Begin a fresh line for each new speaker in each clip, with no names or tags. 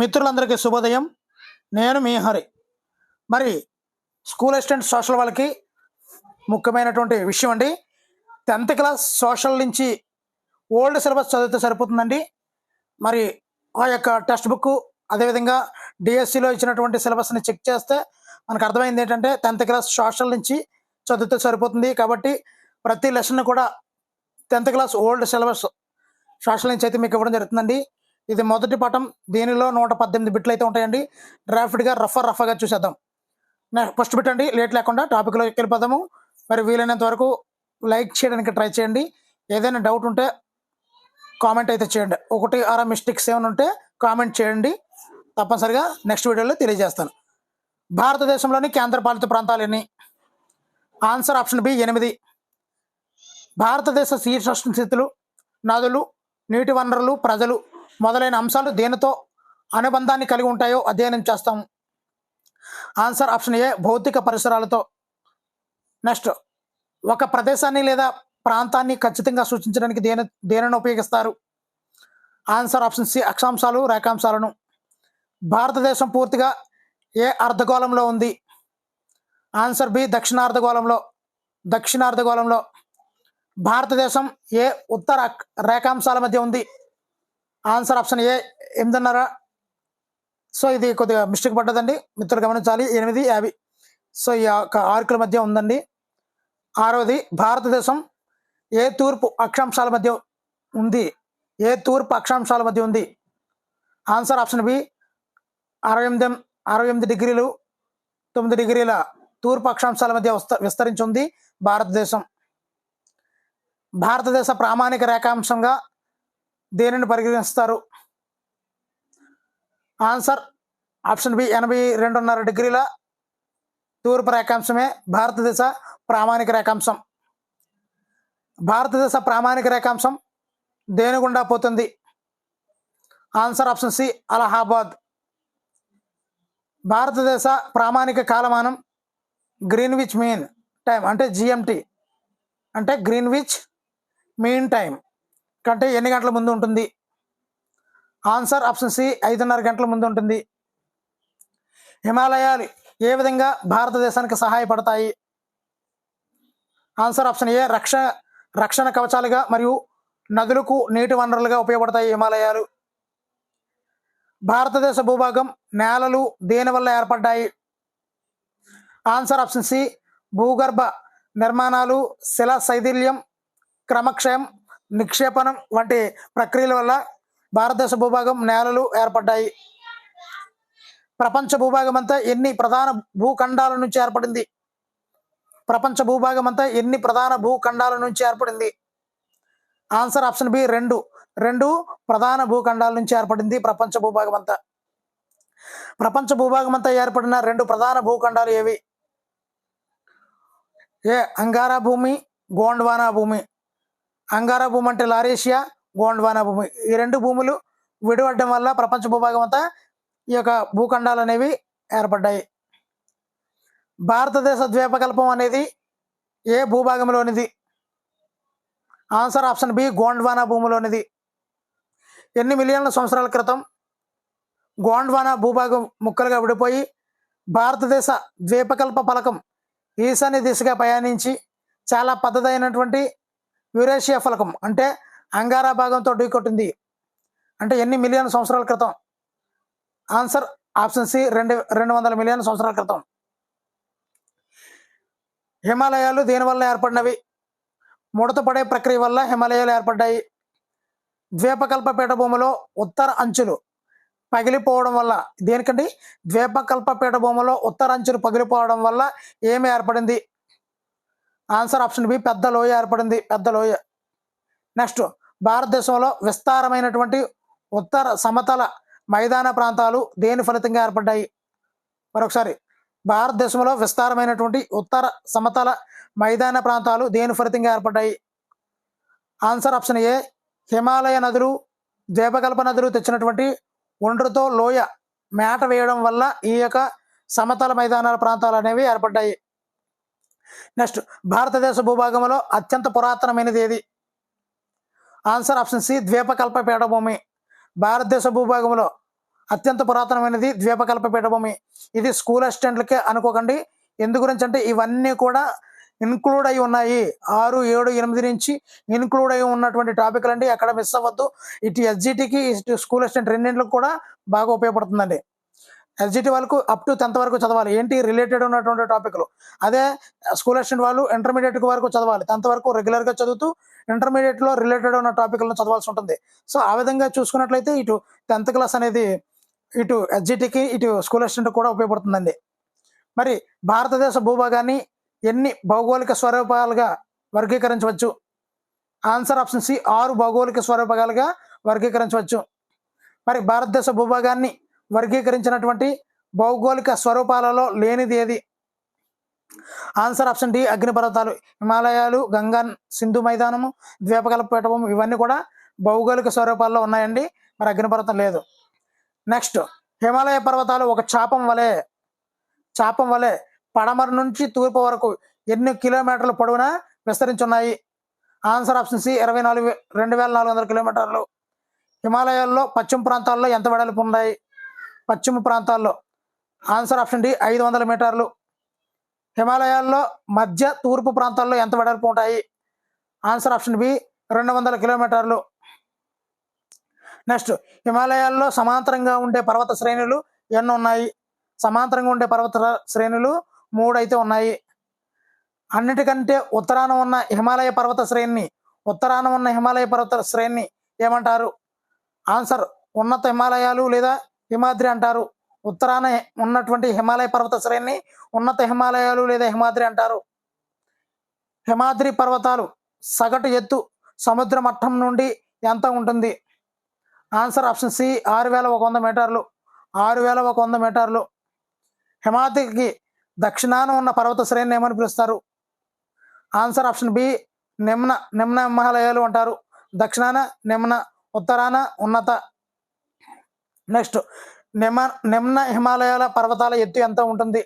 మిత్రులందరికీ శుభోదయం. నేను మీ హరి. మరి స్కూల్ అసిస్టెంట్ సోషల్ వాళ్ళకి ముఖ్యమైనటువంటి విషయం అండి. టెన్త్ క్లాస్ సోషల్ నుంచి ఓల్డ్ సిలబస్ చదివితే సరిపోతుందండి. మరి ఆ యొక్క టెక్స్ట్ బుక్ అదేవిధంగా డిఎస్సిలో ఇచ్చినటువంటి సిలబస్ని చెక్ చేస్తే మనకు అర్థమైంది ఏంటంటే టెన్త్ క్లాస్ సోషల్ నుంచి చదివితే సరిపోతుంది కాబట్టి ప్రతి లెసన్ కూడా tenth class old syllabus social నుంచి అయితే మీకు ఇవ్వడం జరుగుతుందండి. ఇది మొదటి పటం. దీనిలో నూట పద్దెనిమిది బిట్లు అయితే ఉంటాయండి. డ్రాఫ్ట్గా రఫ్ రఫ్గా చూసేద్దాం. ఫస్ట్ పెట్టండి లేట్ లేకుండా టాపిక్లో వెళ్ళిపోదాము. మరి వీలైనంత వరకు లైక్ చేయడానికి ట్రై చేయండి. ఏదైనా డౌట్ ఉంటే కామెంట్ అయితే చేయండి. ఒకటి ఆరా మిస్టేక్స్ ఏమైనా ఉంటే కామెంట్ చేయండి. తప్పనిసరిగా నెక్స్ట్ వీడియోలో తెలియజేస్తాను. భారతదేశంలోని కేంద్రపాలిత ప్రాంతాలు ఎన్ని? ఆన్సర్ ఆప్షన్ బి ఎనిమిది. భారతదేశ శీర్ష స్థితులు నదులు నీటి వనరులు ప్రజలు. మొదలైన అంశాలు దేనితో అనుబంధాన్ని కలిగి ఉంటాయో అధ్యయనం చేస్తాం. ఆన్సర్ ఆప్షన్ ఏ భౌతిక పరిసరాలతో. నెక్స్ట్ ఒక ప్రదేశాన్ని లేదా ప్రాంతాన్ని ఖచ్చితంగా సూచించడానికి దేని దేనిని ఉపయోగిస్తారు? ఆన్సర్ ఆప్షన్ సి అక్షాంశాలు రేఖాంశాలను. భారతదేశం పూర్తిగా ఏ అర్ధగోళంలో ఉంది? Answer B దక్షిణార్ధగోళంలో. దక్షిణార్ధగోళంలో భారతదేశం ఏ ఉత్తర రేఖాంశాల మధ్య ఉంది? ఆన్సర్ ఆప్షన్ ఏ ఎనిమిదిన్నర. సో ఇది కొద్దిగా మిస్టేక్ పడ్డదండి. మిత్రులు గమనించాలి. ఎనిమిది యాభై. సో ఈ యొక్క ఆర్కుల మధ్య ఉందండి. ఆరవది భారతదేశం ఏ తూర్పు అక్షాంశాల మధ్య ఉంది? ఏ తూర్పు అక్షాంశాల మధ్య ఉంది? ఆన్సర్ ఆప్షన్ బి అరవై ఎనిమిది అరవై ఎనిమిది డిగ్రీలు తొమ్మిది డిగ్రీల తూర్పు అక్షాంశాల మధ్య విస్తరించి ఉంది భారతదేశం. భారతదేశ ప్రామాణిక రేఖాంశంగా దేనిని పరిగణిస్తారు? ఆన్సర్ ఆప్షన్ బి ఎనభై రెండున్నర డిగ్రీల తూర్పు రేఖాంశమే భారతదేశ ప్రామాణిక రేఖాంశం. భారతదేశ ప్రామాణిక రేఖాంశం దేని గుండా పోతుంది? Answer option C Allahabad. భారతదేశ ప్రామాణిక కాలమానం గ్రీన్విచ్ మీన్ టైం అంటే జిఎంటి అంటే గ్రీన్విచ్ మీన్ టైం. కంటే ఎన్ని గంటల ముందు ఉంటుంది? ఆన్సర్ ఆప్షన్ సి ఐదున్నర గంటల ముందు ఉంటుంది. హిమాలయాలు ఏ విధంగా భారతదేశానికి సహాయపడతాయి? ఆన్సర్ ఆప్షన్ ఏ రక్ష రక్షణ కవచాలుగా మరియు నదులకు నీటి వనరులుగా ఉపయోగపడతాయి హిమాలయాలు. భారతదేశ భూభాగం నేలలు దేని వల్ల ఏర్పడ్డాయి? ఆన్సర్ ఆప్షన్ సి భూగర్భ నిర్మాణాలు శిలా శైథిల్యం క్రమక్షయం నిక్షేపణం వంటి ప్రక్రియల వల్ల భారతదేశ భూభాగం నేలలు ఏర్పడ్డాయి. ప్రపంచ భూభాగం అంతా ఎన్ని ప్రధాన భూఖండాల నుంచి ఏర్పడింది? ప్రపంచ భూభాగం అంతా ఎన్ని ప్రధాన భూఖండాల నుంచి ఏర్పడింది? ఆన్సర్ ఆప్షన్ బి రెండు. రెండు ప్రధాన భూఖండాల నుంచి ఏర్పడింది ప్రపంచ భూభాగం అంతా ప్రపంచ భూభాగం అంతా ఏర్పడిన రెండు ప్రధాన భూఖండాలు ఏవి? ఏ అంగారా భూమి గోండ్వానా భూమి. అంగారా భూమి అంటే లారేషియా గోండ్వానా భూమి. ఈ రెండు భూములు విడివడ్డం వల్ల ప్రపంచ భూభాగం అంతా ఈ యొక్క భూఖండాలు అనేవి ఏర్పడ్డాయి. భారతదేశ ద్వీపకల్పం అనేది ఏ భూభాగంలోనిది? ఆన్సర్ ఆప్షన్ బి గోండ్వానా భూమిలోనిది. ఎన్ని మిలియన్ల సంవత్సరాల క్రితం గోండ్వానా భూభాగం ముక్కలుగా విడిపోయి భారతదేశ ద్వీపకల్ప ఫలకం ఈశాన్య దిశగా ప్రయాణించి చాలా పద్ధతైనటువంటి యురేషియా ఫలకం అంటే అంగారా భాగంతో ఢీకొట్టింది అంటే ఎన్ని మిలియన్ సంవత్సరాల క్రితం? ఆన్సర్ ఆప్షన్ సి రెండు రెండు వందల మిలియన్ సంవత్సరాల క్రితం. హిమాలయాలు దీనివల్ల ఏర్పడినవి? ముడత పడే ప్రక్రియ వల్ల హిమాలయాలు ఏర్పడ్డాయి. ద్వీపకల్ప పీఠభూమిలో ఉత్తర అంచులు పగిలిపోవడం వల్ల దేనికండి? ద్వీపకల్ప పీఠభూమిలో ఉత్తర అంచులు పగిలిపోవడం వల్ల ఏమి ఏర్పడింది? ఆన్సర్ ఆప్షన్ బి పెద్ద లోయ ఏర్పడింది. పెద్ద లోయ. నెక్స్ట్ భారతదేశంలో విస్తారమైనటువంటి ఉత్తర సమతల మైదాన ప్రాంతాలు దేని ఫలితంగా ఏర్పడ్డాయి? మరొకసారి భారతదేశంలో విస్తారమైనటువంటి ఉత్తర సమతల మైదాన ప్రాంతాలు దేని ఫలితంగా ఏర్పడ్డాయి? ఆన్సర్ ఆప్షన్ ఏ హిమాలయ నదులు ద్వీపకల్ప నదులు తెచ్చినటువంటి ఒండ్రుతో లోయ మేట వేయడం వల్ల ఈ యొక్క సమతల మైదానాల ప్రాంతాలు అనేవి ఏర్పడ్డాయి. నెక్స్ట్ భారతదేశ భూభాగంలో అత్యంత పురాతనమైనది ఏది? ఆన్సర్ ఆప్షన్ సి ద్వీపకల్ప పీఠభూమి. భారతదేశ భూభాగంలో అత్యంత పురాతనమైనది ద్వీపకల్ప పీఠభూమి. ఇది స్కూల్ అసిస్టెంట్లకే అనుకోకండి. ఎందు గురించి అంటే ఇవన్నీ కూడా ఇన్క్లూడ్ అయి ఉన్నాయి. ఆరు ఏడు ఎనిమిది నుంచి ఇన్క్లూడ్ అయి ఉన్నటువంటి టాపిక్లు అండి ఎక్కడ మిస్ అవ్వద్దు. ఇటు ఎస్జిటికి ఇటు స్కూల్ అసిస్టెంట్ రెండింటికి కూడా బాగా ఉపయోగపడుతుందండి. ఎస్జిటి వాళ్ళకు అప్ టు టెన్త్ వరకు చదవాలి. ఏంటి? రిలేటెడ్ ఉన్నటువంటి టాపిక్లు అదే స్కూల్ అసిస్టెంట్ వాళ్ళు ఇంటర్మీడియట్ వరకు చదవాలి. టెన్త్ వరకు రెగ్యులర్గా చదువుతూ ఇంటర్మీడియట్లో రిలేటెడ్ ఉన్న టాపిక్లను చదవాల్సి ఉంటుంది. సో ఆ విధంగా చూసుకున్నట్లయితే ఇటు టెన్త్ క్లాస్ అనేది ఇటు ఎస్జిటికి ఇటు స్కూల్ అసిస్టెంట్ కూడా ఉపయోగపడుతుందండి. మరి భారతదేశ భూభాగాన్ని ఎన్ని భౌగోళిక స్వరూపాలుగా వర్గీకరించవచ్చు? ఆన్సర్ ఆప్షన్ సి ఆరు భౌగోళిక స్వరూపాలుగా వర్గీకరించవచ్చు. మరి భారతదేశ భూభాగాన్ని వర్గీకరించినటువంటి భౌగోళిక స్వరూపాలలో లేనిది ఏది? ఆన్సర్ ఆప్షన్ డి అగ్నిపర్వతాలు హిమాలయాలు గంగా సింధు మైదానము ద్వీపకల్ప పీఠభూమి ఇవన్నీ కూడా భౌగోళిక స్వరూపాల్లో ఉన్నాయండి. మరి అగ్నిపర్వతం లేదు. నెక్స్ట్ హిమాలయ పర్వతాలు ఒక చాపం వలె చాపం వలె పడమర నుంచి తూర్పు వరకు ఎన్ని కిలోమీటర్ల పొడవునా విస్తరించున్నాయి? ఆన్సర్ ఆప్షన్ సి ఇరవై నాలుగు రెండు వేల నాలుగు వందల కిలోమీటర్లు. హిమాలయాల్లో పశ్చిమ ప్రాంతాల్లో ఎంత వెడల్పు ఉన్నాయి? పశ్చిమ ప్రాంతాల్లో. ఆన్సర్ ఆప్షన్ డి ఐదు వందల మీటర్లు. హిమాలయాల్లో మధ్య తూర్పు ప్రాంతాల్లో ఎంత వెడల్పు ఉంటాయి? ఆన్సర్ ఆప్షన్ బి రెండు వందల కిలోమీటర్లు. నెక్స్ట్ హిమాలయాల్లో సమాంతరంగా ఉండే పర్వత శ్రేణులు ఎన్ని ఉన్నాయి? సమాంతరంగా ఉండే పర్వత శ్రేణులు మూడు అయితే ఉన్నాయి. అన్నిటికంటే ఉత్తరాన ఉన్న హిమాలయ పర్వత శ్రేణిని ఉత్తరాన ఉన్న హిమాలయ పర్వత శ్రేణిని ఏమంటారు? ఆన్సర్ ఉన్నత హిమాలయాలు లేదా హిమాద్రి అంటారు. ఉత్తరాన ఉన్నటువంటి హిమాలయ పర్వత శ్రేణిని ఉన్నత హిమాలయాలు లేదా హిమాద్రి అంటారు. హిమాద్రి పర్వతాలు సగటు ఎత్తు సముద్ర మట్టం నుండి ఎంత ఉంటుంది? ఆన్సర్ ఆప్షన్ సి ఆరు వేల ఒక వంద మీటర్లు. ఆరు వేల ఒక వంద మీటర్లు. హిమాద్రికి దక్షిణాన ఉన్న పర్వత శ్రేణిని ఏమని పిలుస్తారు? ఆన్సర్ ఆప్షన్ బి నిమ్న నిమ్న హిమాలయాలు అంటారు. దక్షిణాన నిమ్న ఉత్తరాన ఉన్నత నెక్స్ట్ నిమ నిమ్న హిమాలయాల పర్వతాల ఎత్తు ఎంత ఉంటుంది?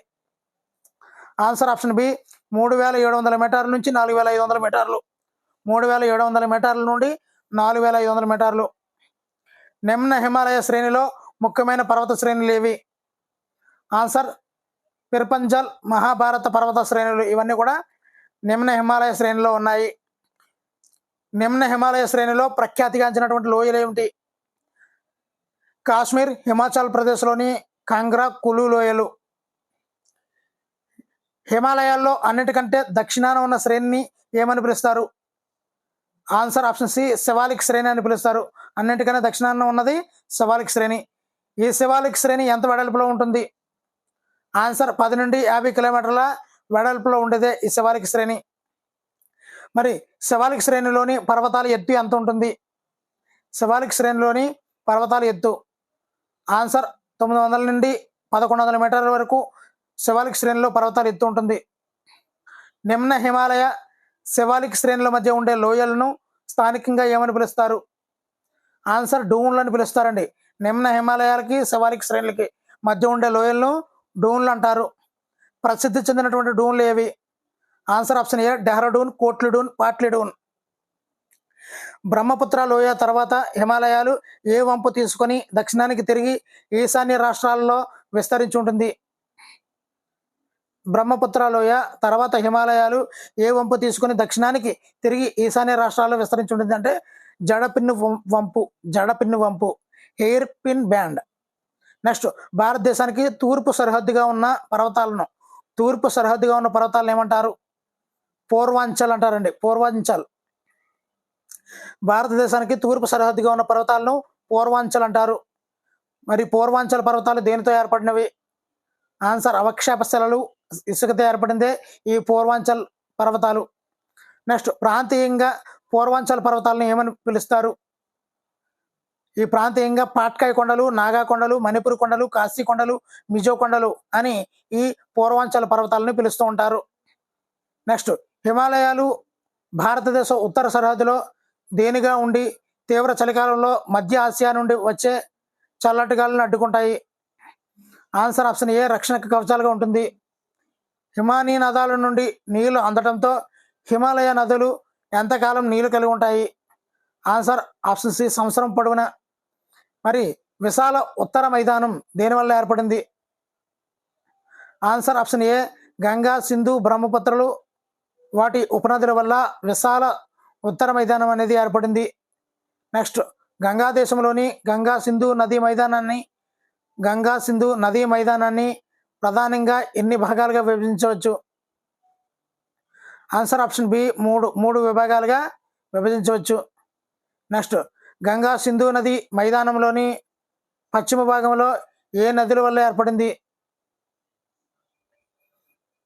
ఆన్సర్ ఆప్షన్ బి మూడు వేల ఏడు వందల మీటర్ల నుంచి నాలుగు వేల ఐదు వందల మీటర్లు. మూడు వేల ఏడు వందల మీటర్ల నుండి నాలుగు వేల ఐదు వందల మీటర్లు. నిమ్న హిమాలయ శ్రేణిలో ముఖ్యమైన పర్వత శ్రేణులు ఏవి? ఆన్సర్ పిర్పంజల్ మహాభారత పర్వత శ్రేణులు ఇవన్నీ కూడా నిమ్న హిమాలయ శ్రేణిలో ఉన్నాయి. నిమ్న హిమాలయ శ్రేణిలో ప్రఖ్యాతిగాంచినటువంటి లోయలు ఏమిటి? కాశ్మీర్ హిమాచల్ ప్రదేశ్లోని కాంగ్రా కులు లోయలు. హిమాలయాల్లో అన్నిటికంటే దక్షిణాన ఉన్న శ్రేణిని ఏమని పిలుస్తారు? ఆన్సర్ ఆప్షన్ సి శివాలిక్ శ్రేణి అని పిలుస్తారు. అన్నిటికన్నా దక్షిణాన ఉన్నది శివాలిక్ శ్రేణి. ఈ శివాలిక్ శ్రేణి ఎంత వెడల్పులో ఉంటుంది? ఆన్సర్ పది నుండి యాభై కిలోమీటర్ల వెడల్పులో ఉండేదే ఈ శివాలిక్ శ్రేణి. మరి శివాలిక్ శ్రేణిలోని పర్వతాల ఎత్తు ఎంత ఉంటుంది? శివాలిక్ శ్రేణిలోని పర్వతాల ఎత్తు ఆన్సర్ తొమ్మిది వందల నుండి పదకొండు వందల మీటర్ల వరకు శివాలిక్ శ్రేణిలో పర్వతాలు ఎత్తు ఉంటుంది. నిమ్న హిమాలయ శివాలిక్ శ్రేణుల మధ్య ఉండే లోయలను స్థానికంగా ఏమని పిలుస్తారు? ఆన్సర్ డూన్లు అని పిలుస్తారండి. నిమ్న హిమాలయాలకి శివాలిక్ శ్రేణులకి మధ్య ఉండే లోయలను డూన్లు అంటారు. ప్రసిద్ధి చెందినటువంటి డూన్లు ఏవి? Answer option A Dehradun Kotlidun Patlidun. Brahmaputra లోయ తర్వాత హిమాలయాలు ఏ వంపు తీసుకొని దక్షిణానికి తిరిగి ఈశాన్య రాష్ట్రాల్లో విస్తరించి ఉంటుంది. బ్రహ్మపుత్ర లోయ తర్వాత హిమాలయాలు ఏ వంపు తీసుకొని దక్షిణానికి తిరిగి ఈశాన్య రాష్ట్రాల్లో విస్తరించి ఉంటుంది అంటే జడపిన్ను వం- వంపు జడపిన్ను వంపు హెయిర్ పిన్ బ్యాండ్. నెక్స్ట్ భారతదేశానికి తూర్పు సరిహద్దుగా ఉన్న పర్వతాలను తూర్పు సరిహద్దుగా ఉన్న పర్వతాలను ఏమంటారు? పూర్వాంచల్ అంటారండి. పూర్వాంచల్. భారతదేశానికి తూర్పు సరిహద్దుగా ఉన్న పర్వతాలను పూర్వాంచల్ అంటారు. మరి పూర్వాంచల్ పర్వతాలు దేనితో ఏర్పడినవి? ఆన్సర్ అవక్షేప శిలలు ఇసుకతో ఏర్పడిందే ఈ పూర్వాంచల్ పర్వతాలు. నెక్స్ట్ ప్రాంతీయంగా పూర్వాంచల్ పర్వతాలను ఏమని పిలుస్తారు? ఈ ప్రాంతీయంగా పాట్కాయ్ కొండలు నాగా కొండలు మణిపూర్ కొండలు కాశీ కొండలు మిజో కొండలు అని ఈ పూర్వాంచల పర్వతాలను పిలుస్తూ ఉంటారు. నెక్స్ట్ హిమాలయాలు భారతదేశ ఉత్తర సరిహద్దులో దేనిగా ఉండి తీవ్ర చలికాలంలో మధ్య ఆసియా నుండి వచ్చే చల్లటి గాలిని అడ్డుకుంటాయి. ఆన్సర్ ఆప్షన్ ఏ రక్షణ కవచాలుగా ఉంటుంది. హిమానీ నదాల నుండి నీళ్ళు అందడంతో హిమాలయ నదులు ఎంతకాలం నీళ్ళు కలిగి ఉంటాయి? ఆన్సర్ ఆప్షన్ సి సంవత్సరం పొడవునా? మరి విశాల ఉత్తర మైదానం దేనివల్ల ఏర్పడింది? Answer option A Ganga Sindhu బ్రహ్మపుత్రలు వాటి ఉపనదుల వల్ల విశాల ఉత్తర మైదానం అనేది ఏర్పడింది. నెక్స్ట్ గంగా దేశంలోని గంగా సింధు నదీ మైదానాన్ని గంగా సింధు నదీ మైదానాన్ని ప్రధానంగా ఎన్ని భాగాలుగా విభజించవచ్చు? ఆన్సర్ ఆప్షన్ బి మూడు మూడు విభాగాలుగా విభజించవచ్చు. నెక్స్ట్ గంగా సింధు నది మైదానంలోని పశ్చిమ భాగంలో ఏ నదుల వల్ల ఏర్పడింది?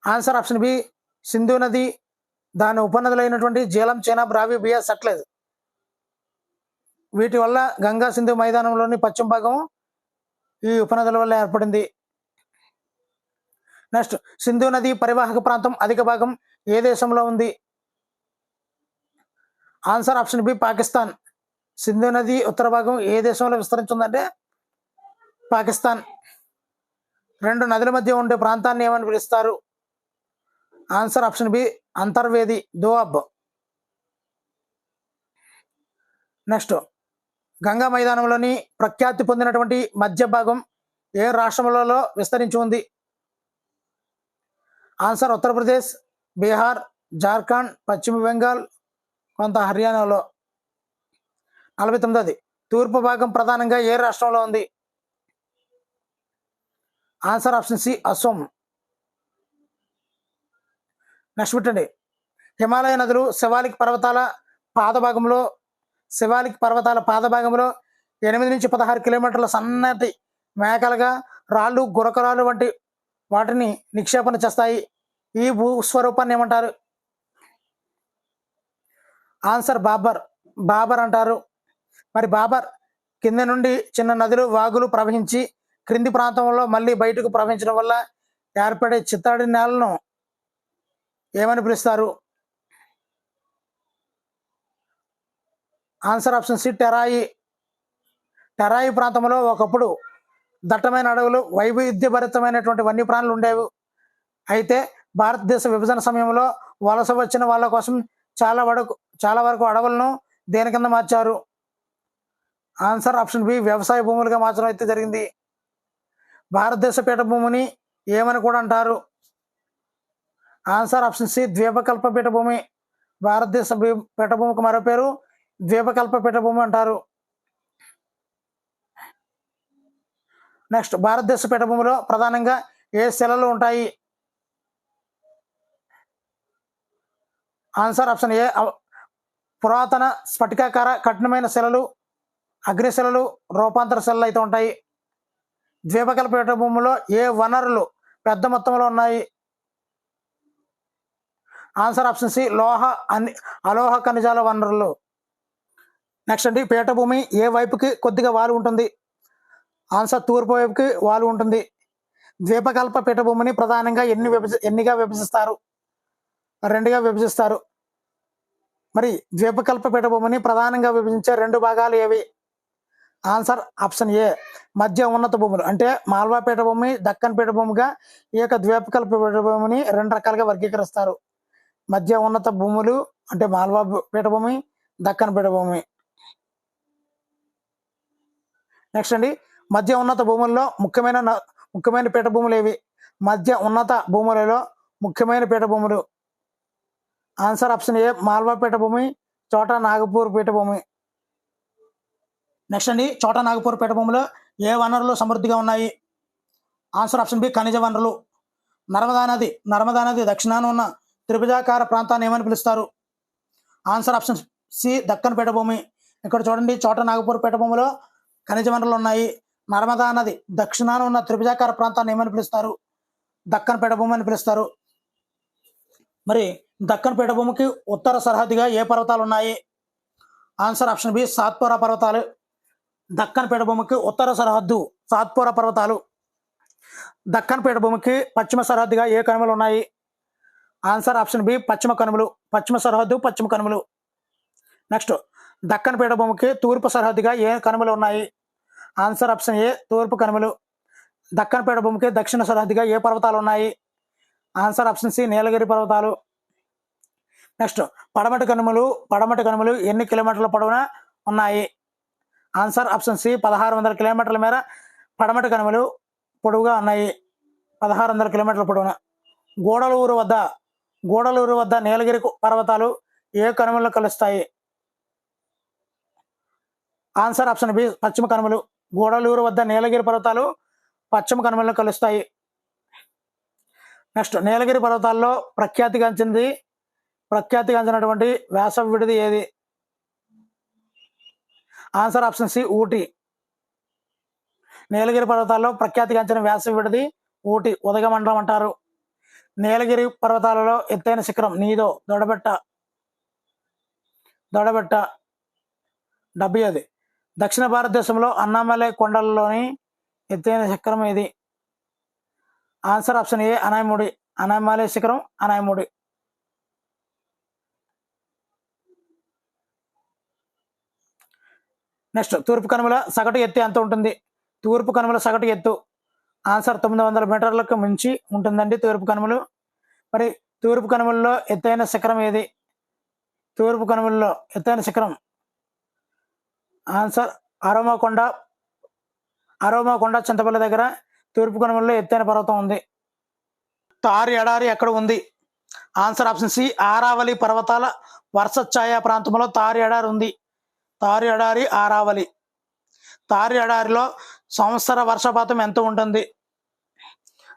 ఆన్సర్ ఆప్షన్ బి సింధు నది దాని ఉపనదులైనటువంటి జీలం చైనాబ్ రావి బియా సట్లెజ్. వీటి వల్ల గంగా సింధు మైదానంలోని పశ్చిమ భాగం ఈ ఉపనదుల వల్ల ఏర్పడింది. నెక్స్ట్ సింధు నది పరివాహక ప్రాంతం అధిక భాగం ఏ దేశంలో ఉంది? Answer option B Pakistan. Sindhu నది ఉత్తర భాగం ఏ దేశంలో విస్తరించిందంటే పాకిస్తాన్. రెండు నదుల మధ్య ఉండే ప్రాంతాన్ని ఏమని పిలుస్తారు? Answer option B Antarvedi. Doab next Ganga మైదానంలోని ప్రఖ్యాతి పొందినటువంటి మధ్య భాగం ఏ రాష్ట్రములలో విస్తరించి ఉంది? ఆన్సర్ ఉత్తరప్రదేశ్ బీహార్ జార్ఖండ్ పశ్చిమ బెంగాల్ కొంత హర్యానాలో. నలభై తొమ్మిదోది తూర్పు భాగం ప్రధానంగా ఏ రాష్ట్రంలో ఉంది? Answer option C Assam next పెట్టండి హిమాలయ నదులు శివాలిక్ పర్వతాల పాదభాగంలో శివాలిక్ పర్వతాల పాదభాగంలో ఎనిమిది నుంచి పదహారు కిలోమీటర్ల సన్నటి మేకలుగా రాళ్ళు గురకరాలు వంటి వాటిని నిక్షేపణ చేస్తాయి. ఈ భూస్వరూపాన్ని ఏమంటారు? ఆన్సర్ బాబర్. బాబర్ అంటారు. మరి బాబర్ కింద నుండి చిన్న నదులు వాగులు ప్రవహించి క్రింది ప్రాంతంలో మళ్ళీ బయటకు ప్రవహించడం వల్ల ఏర్పడే చిత్తడి నేలను ఏమని పిలుస్తారు? Answer option C Terai. Terai ప్రాంతంలో ఒకప్పుడు దట్టమైన అడవులు వైవిధ్యభరితమైనటువంటి వన్యప్రాణులు ఉండేవి. అయితే భారతదేశ విభజన సమయంలో వలస వచ్చిన వాళ్ళ కోసం చాలా వరకు చాలా వరకు అడవులను దేని కింద మార్చారు? ఆన్సర్ ఆప్షన్ బి వ్యవసాయ భూములుగా మార్చడం అయితే జరిగింది. భారతదేశ పీఠభూమిని ఏమని కూడా అంటారు? ఆన్సర్ ఆప్షన్ సి ద్వీపకల్ప పీఠభూమి. భారతదేశ భీ- పీఠభూమికి మరో పేరు ద్వీపకల్ప పీఠభూమి అంటారు. నెక్స్ట్ భారతదేశ పీఠభూమిలో ప్రధానంగా ఏ శిలలు ఉంటాయి? ఆన్సర్ ఆప్షన్ ఏ పురాతన స్ఫటికాకార కఠినమైన శిలలు అగ్నిశిలలు రూపాంతర శిలలు అయితే ఉంటాయి. ద్వీపకల్ప పీఠభూమిలో ఏ వనరులు పెద్ద మొత్తంలో ఉన్నాయి? ఆన్సర్ ఆప్షన్ సి లోహ అని అలోహ ఖనిజాల వనరులు. నెక్స్ట్ అండి పీఠభూమి ఏ వైపుకి కొద్దిగా వాలు ఉంటుంది? ఆన్సర్ తూర్పు వైపుకి వాలు ఉంటుంది. ద్వీపకల్ప పీఠభూమిని ప్రధానంగా ఎన్ని విభజ ఎన్నిగా విభజిస్తారు? రెండుగా విభజిస్తారు. మరి ద్వీపకల్ప పీఠభూమిని ప్రధానంగా విభజించే రెండు భాగాలు ఏవి? ఆన్సర్ ఆప్షన్ ఏ మధ్య ఉన్నత భూములు. అంటే మాల్వా పీఠభూమి దక్కన్ పీఠభూమిగా ఈ యొక్క ద్వీపకల్ప పీఠభూమిని రెండు రకాలుగా వర్గీకరిస్తారు. మధ్య ఉన్నత భూములు అంటే మాల్వా పీఠభూమి దక్కన్ పీఠభూమి. నెక్స్ట్ అండి. మధ్య ఉన్నత భూముల్లో ముఖ్యమైన న- ముఖ్యమైన పీఠభూములు ఏవి? మధ్య ఉన్నత భూములలో ముఖ్యమైన పీఠభూములు. ఆన్సర్ ఆప్షన్ ఏ మాల్వా పీఠభూమి చోటా నాగపూర్ పీఠభూమి. నెక్స్ట్ అండి. చోటా నాగపూర్ పీఠభూమిలో ఏ వనరులు సమృద్ధిగా ఉన్నాయి? ఆన్సర్ ఆప్షన్ బి ఖనిజ వనరులు. నర్మదా నది. నర్మదా నది దక్షిణాన ఉన్న త్రిభుజాకార ప్రాంతాన్ని ఏమని పిలుస్తారు? ఆన్సర్ ఆప్షన్ సి దక్కన్ పీఠభూమి ఇక్కడ చూడండి చోట నాగపూర్ పీఠభూమిలో ఖనిజ వనరులు ఉన్నాయి. నర్మదా నది దక్షిణాన ఉన్న త్రిభుజాకార ప్రాంతాన్ని ఏమని పిలుస్తారు? దక్కన్ పీఠభూమి అని పిలుస్తారు. మరి దక్కన్ పీఠభూమికి ఉత్తర సరిహద్దుగా ఏ పర్వతాలు ఉన్నాయి? ఆన్సర్ ఆప్షన్ బి సాత్పురా పర్వతాలు. దక్కన్ పీఠభూమికి ఉత్తర సరిహద్దు సాత్పురా పర్వతాలు. దక్కన్ పీఠభూమికి పశ్చిమ సరిహద్దుగా ఏ కనుమలు ఉన్నాయి? ఆన్సర్ ఆప్షన్ బి పశ్చిమ కనుమలు పశ్చిమ సరిహద్దు పశ్చిమ కనుమలు. నెక్స్ట్ దక్కన్ పీఠభూమికి తూర్పు సరిహద్దుగా ఏ కనుమలు ఉన్నాయి? ఆన్సర్ ఆప్షన్ ఏ తూర్పు కనుమలు. దక్కన్ పీఠభూమికి దక్షిణ సరిహద్దుగా ఏ పర్వతాలు ఉన్నాయి? ఆన్సర్ ఆప్షన్ సి నీలగిరి పర్వతాలు. నెక్స్ట్ పడమటి కనుమలు పడమటి కనుమలు ఎన్ని కిలోమీటర్ల పొడవున ఉన్నాయి? ఆన్సర్ ఆప్షన్ సి పదహారు వందల కిలోమీటర్ల మేర పడమటి కనుమలు పొడవుగా ఉన్నాయి. పదహారు వందల కిలోమీటర్ల పొడవున? గూడలూరు వద్ద గూడలూరు వద్ద నీలగిరి పర్వతాలు ఏ కనుమలు కలుస్తాయి? ఆన్సర్ ఆప్షన్ బి పశ్చిమ కనుమలు. గూడలూరు వద్ద నీలగిరి పర్వతాలు పశ్చిమ కనుమలను కలుస్తాయి. నెక్స్ట్ నీలగిరి పర్వతాల్లో ప్రఖ్యాతిగాంచింది ప్రఖ్యాతిగాంచినటువంటి వేసవి విడిది ఏది? Answer option C Ooty. Nilgiri పర్వతాల్లో ప్రఖ్యాతిగాంచిన వేసవి విడిది ఊటీ ఉదగమండలం అంటారు. నీలగిరి పర్వతాలలో ఎత్తైన శిఖరం నీదో దొడబెట్ట దొడబెట్ట డెబ్బై అది. దక్షిణ భారతదేశంలో అన్నామలై కొండలలోని ఎత్తైన శిఖరం ఇది. ఆన్సర్ ఆప్షన్ ఏ అనాయముడి. అనాయమాలయ శిఖరం అనాయముడి. నెక్స్ట్ తూర్పు కనుమల సగటు ఎత్తు ఎంత ఉంటుంది? తూర్పు కనుమల సగటు ఎత్తు ఆన్సర్ తొమ్మిది వందల మీటర్లకు మించి ఉంటుందండి తూర్పు కనుమలు. మరి తూర్పు కనుమల్లో ఎత్తైన శిఖరం ఏది? తూర్పు కనుమల్లో ఎత్తైన శిఖరం. ఆన్సర్ అరోమాకొండ. అరోమాకొండ చింతపల్లి దగ్గర తూర్పు కనుమల్లో ఎత్తైన పర్వతం ఉంది. తారు ఎడారి ఎక్కడ ఉంది? ఆన్సర్ ఆప్షన్ సి ఆరావళి పర్వతాల వర్షఛాయ ప్రాంతంలో తారు ఎడారి ఉంది. తారు ఎడారి ఆరావళి. తారు ఎడారిలో సంవత్సర వర్షపాతం ఎంత ఉంటుంది?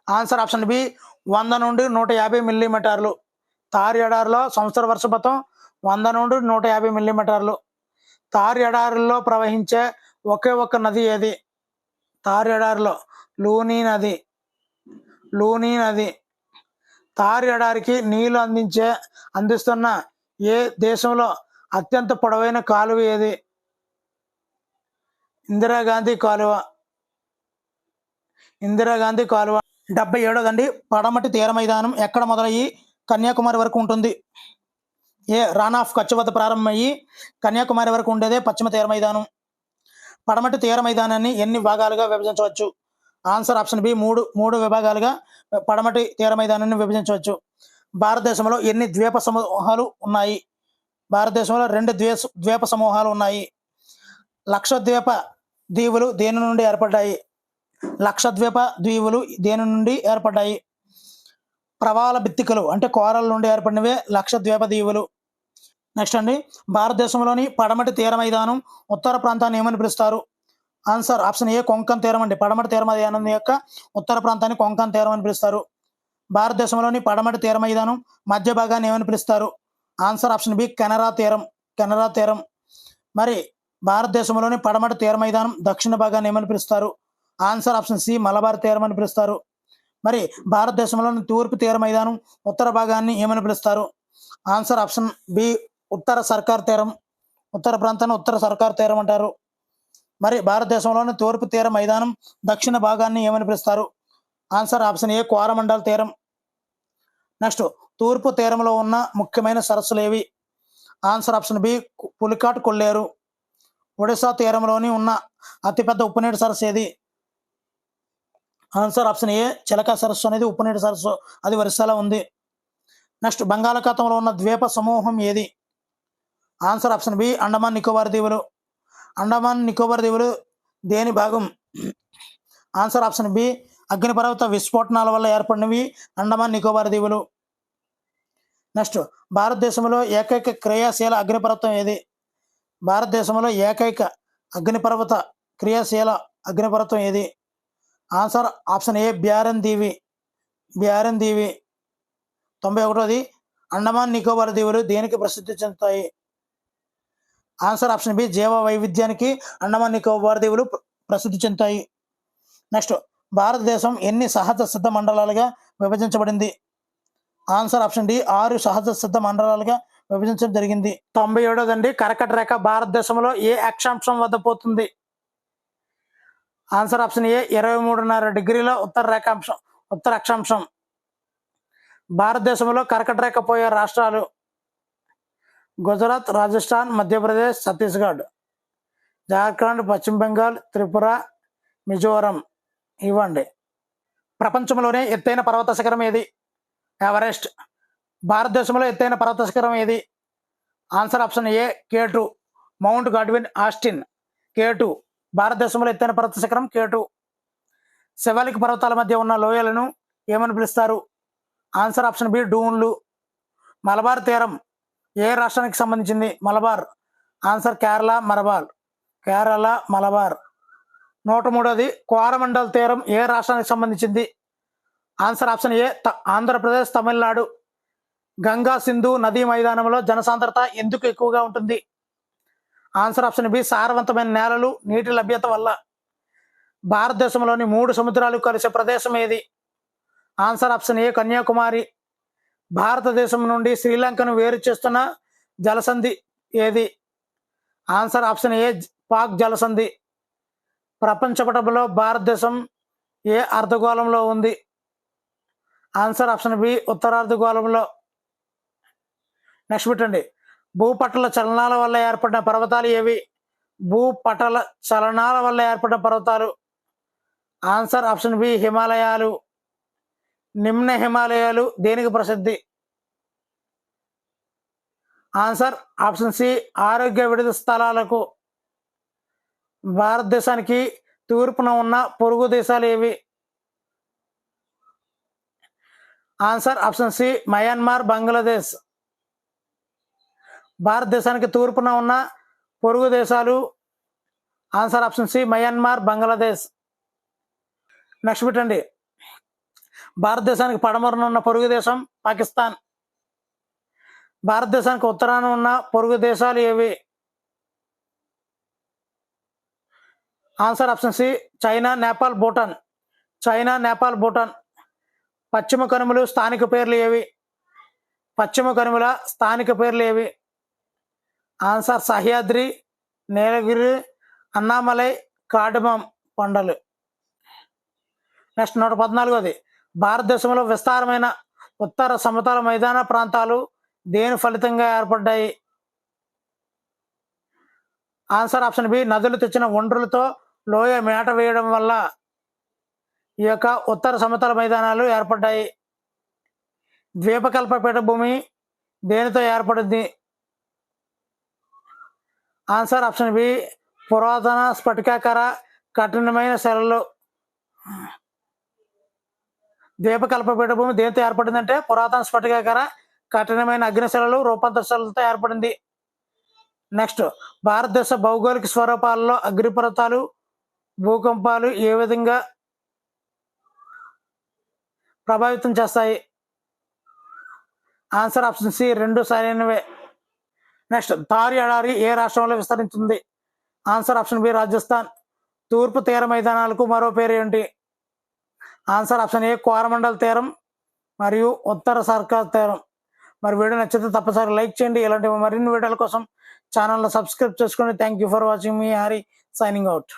ఆన్సర్ ఆప్షన్ బి వంద నుండి నూట యాభై మిల్లీమీటర్లు. తారు ఎడారిలో సంవత్సర వర్షపాతం వంద నుండి నూట యాభై మిల్లీమీటర్లు. తారు ఎడారిలో ప్రవహించే ఒకే ఒక్క నది ఏది? తారు ఎడారిలో లూనీ నది. లూనీ నది. తారు ఎడారికి నీళ్ళు అందించే అందిస్తున్న ఏ దేశంలో అత్యంత పొడవైన కాలువ ఏది? ఇందిరాగాంధీ కాలువ. ఇందిరాగాంధీ కాలువ డెబ్బై ఏడోదండి పడమటి తీర మైదానం ఎక్కడ మొదలయ్యి? కన్యాకుమారి వరకు ఉంటుంది. ఏ రాన్ ఆఫ్ కచ్ వద్ద ప్రారంభమయ్యి కన్యాకుమారి వరకు ఉండేదే పశ్చిమ తీర మైదానం. పడమటి తీర మైదానాన్ని ఎన్ని భాగాలుగా విభజించవచ్చు? ఆన్సర్ ఆప్షన్ బి మూడు మూడు విభాగాలుగా పడమటి తీర మైదానాన్ని విభజించవచ్చు. భారతదేశంలో ఎన్ని ద్వీప సమూహాలు ఉన్నాయి? భారతదేశంలో రెండు ద్వీప ద్వీప సమూహాలు ఉన్నాయి. లక్షద్వీప దీవులు దేని నుండి ఏర్పడ్డాయి? లక్షద్వీప ద్వీపులు దేని నుండి ఏర్పడ్డాయి? ప్రవాల బిత్తికలు అంటే కోరల నుండి ఏర్పడినవే లక్షద్వీప దీవులు నెక్స్ట్ అండి భారతదేశంలోని పడమటి తీర మైదానం ఉత్తర ప్రాంతాన్ని ఏమని పిలుస్తారు? ఆన్సర్ ఆప్షన్ ఏ కొంకన్ తీరం అండి. పడమటి తీర మైదానం యొక్క ఉత్తర ప్రాంతాన్ని కొంకన్ తీరం అని పిలుస్తారు. భారతదేశంలోని పడమటి తీర మైదానం మధ్య భాగాన్ని ఏమని పిలుస్తారు? ఆన్సర్ ఆప్షన్ బి కెనరా తీరం. కెనరా తీరం. మరి భారతదేశంలోని పడమటి తీర మైదానం దక్షిణ భాగాన్ని ఏమని పిలుస్తారు? ఆన్సర్ ఆప్షన్ సి మలబార్ తీరం అని పిలుస్తారు. మరి భారతదేశంలోని తూర్పు తీర మైదానం ఉత్తర భాగాన్ని ఏమని పిలుస్తారు? ఆన్సర్ ఆప్షన్ బి ఉత్తర సర్కార్ తీరం. ఉత్తర ప్రాంతాన్ని ఉత్తర సర్కార్ తీరం అంటారు. మరి భారతదేశంలోని తూర్పు తీర మైదానం దక్షిణ భాగాన్ని ఏమని పిలుస్తారు? ఆన్సర్ ఆప్షన్ ఏ కోరమండల్ తీరం. నెక్స్ట్ తూర్పు తీరంలో ఉన్న ముఖ్యమైన సరస్సులు ఏవి? Answer option B Pulicat Kolleru. Odisha తీరంలోని ఉన్న అతిపెద్ద ఉప్పునీటి సరస్సు ఏది? ఆన్సర్ ఆప్షన్ ఏ చిలక సరస్సు అనేది ఉప్పునీటి సరస్సు అది ఒరిస్సాలో ఉంది. నెక్స్ట్ బంగాళాఖాతంలో ఉన్న ద్వీప సమూహం ఏది? Answer option B Andaman Nicobar దీవులు అండమాన్ నికోబార్ దీవులు దేని భాగం? ఆన్సర్ ఆప్షన్ బి అగ్నిపర్వత విస్ఫోటనాల వల్ల ఏర్పడినవి అండమాన్ నికోబార్ దీవులు నెక్స్ట్ భారతదేశంలో ఏకైక క్రియాశీల అగ్నిపర్వతం ఏది? భారతదేశంలో ఏకైక అగ్నిపర్వత క్రియాశీల అగ్నిపర్వతం ఏది? ఆన్సర్ ఆప్షన్ ఏ బ్యారన్ దీవి. బ్యారన్ దీవి. తొంభై ఒకటోది అండమాన్ నికోబార్ దీవులు దేనికి ప్రసిద్ధి చెందుతాయి? ఆన్సర్ ఆప్షన్ బి జీవ వైవిధ్యానికి అండమాన్ నికోబార్ దీవులు ప్రసిద్ధి చెందుతాయి. నెక్స్ట్ భారతదేశం ఎన్ని సహజ సిద్ధ మండలాలుగా విభజించబడింది? ఆన్సర్ ఆప్షన్ డి ఆరు సహజ సిద్ధ మండలాలుగా విభజించడం జరిగింది. తొంభై ఏడోదండి కర్కట రేఖ భారతదేశంలో ఏ అక్షాంశం వద్ద పోతుంది? ఆన్సర్ ఆప్షన్ ఏ ఇరవై మూడున్నర డిగ్రీలో ఉత్తర రేఖాంశం ఉత్తర అక్షాంశం. భారతదేశంలో కర్కట రేఖ పోయే రాష్ట్రాలు గుజరాత్ రాజస్థాన్ మధ్యప్రదేశ్ ఛత్తీస్గఢ్. జార్ఖండ్ పశ్చిమ బెంగాల్ త్రిపుర మిజోరం ఇవ్వండి. ప్రపంచంలోనే ఎత్తైన పర్వత శిఖరం ఏది? ఎవరెస్ట్. భారతదేశంలో ఎత్తైన పర్వత శిఖరం ఏది? Answer option A K two mount Godwin Austen. K two భారతదేశంలో ఎత్తైన పర్వత శిఖరం కేటు. శివాలిక్ పర్వతాల మధ్య ఉన్న లోయలను ఏమని పిలుస్తారు? ఆన్సర్ ఆప్షన్ బి డూన్లు. మలబార్ తీరం ఏ రాష్ట్రానికి సంబంధించింది? మలబార్. ఆన్సర్ కేరళ మలబార్ కేరళ మలబార్. నూట మూడోది కోరమండల్ తీరం ఏ రాష్ట్రానికి సంబంధించింది? ఆన్సర్ ఆప్షన్ ఏ త- ఆంధ్రప్రదేశ్ తమిళనాడు. గంగా సింధు నదీ మైదానంలో జనసాంద్రత ఎందుకు ఎక్కువగా ఉంటుంది? ఆన్సర్ ఆప్షన్ బి సారవంతమైన నేలలు నీటి లభ్యత వల్ల. భారతదేశంలోని మూడు సముద్రాలు కలిసే ప్రదేశం ఏది? Answer option A Kanyakumari. భారతదేశం నుండి శ్రీలంకను వేరు చేస్తున్న జలసంధి ఏది? ఆన్సర్ ఆప్షన్ ఏ పాక్ జలసంధి. ప్రపంచపటంలో భారతదేశం ఏ అర్ధగోళంలో ఉంది? ఆన్సర్ ఆప్షన్ బి ఉత్తరార్ధగోళంలో. నెక్స్ట్ పెట్టండి. భూపటల చలనాల వల్ల ఏర్పడిన పర్వతాలు ఏవి? భూపటల చలనాల వల్ల ఏర్పడిన పర్వతాలు. ఆన్సర్ ఆప్షన్ బి హిమాలయాలు. నిమ్న హిమాలయాలు దేనికి ప్రసిద్ధి? ఆన్సర్ ఆప్షన్ సి ఆరోగ్య విడుదల స్థలాలకు. భారతదేశానికి తూర్పున ఉన్న పొరుగు దేశాలు ఏవి? Answer option C Myanmar Bangladesh. భారతదేశానికి తూర్పున ఉన్న పొరుగు దేశాలు. Answer option C Myanmar Bangladesh next పెట్టండి. భారతదేశానికి పడమరన ఉన్న పొరుగు దేశం పాకిస్తాన్. భారతదేశానికి ఉత్తరాన ఉన్న పొరుగు దేశాలు ఏవి? Answer option C China Nepal Bhutan China Nepal Bhutan పశ్చిమ కనుమలు స్థానిక పేర్లు ఏవి? పశ్చిమ కనుమల స్థానిక పేర్లు ఏవి? ఆన్సర్ సహ్యాద్రి నీలగిరి అన్నామలై కాడమం కొండలు. నెక్స్ట్ నూట పద్నాలుగోది. భారతదేశంలో విస్తారమైన ఉత్తర సమతల మైదాన ప్రాంతాలు దేని ఫలితంగా ఏర్పడ్డాయి? ఆన్సర్ ఆప్షన్ బి నదులు తెచ్చిన ఒండ్రులతో లోయ మేట వేయడం వల్ల ఈ యొక్క ఉత్తర సమతల మైదానాలు ఏర్పడ్డాయి. ద్వీపకల్ప పీఠభూమి దేనితో ఏర్పడింది? ఆన్సర్ ఆప్షన్ బి పురాతన స్ఫటికాకార కఠినమైన శరలు దీపకల్ప పీఠభూమి దేనితో ఏర్పడిందంటే పురాతన స్ఫటికాకర కఠినమైన అగ్నిశిలలు రూపాంతరశలతో ఏర్పడింది. నెక్స్ట్ భారతదేశ భౌగోళిక స్వరూపాలలో అగ్నిపర్వతాలు భూకంపాలు ఏ విధంగా ప్రభావితం చేస్తాయి? ఆన్సర్ ఆప్షన్ సి రెండు సరైనవే. నెక్స్ట్ తారి ఎడారి ఏ రాష్ట్రంలో విస్తరించింది? Answer option B Rajasthan. తూర్పు తీర మైదానాలకు మరో పేరు ఏంటి? ఆన్సర్ ఆప్షన్ ఏ కోరమండల్ తీరం మరియు ఉత్తర సర్కార్ తీరం. మరి వీడియో నచ్చితే తప్పనిసరి లైక్ చేయండి. ఇలాంటి మరిన్ని వీడియోల కోసం ఛానల్ సబ్స్క్రైబ్ చేసుకోండి. థ్యాంక్ యూ ఫర్ వాచింగ్ మీ హరి సైనింగ్ అవుట్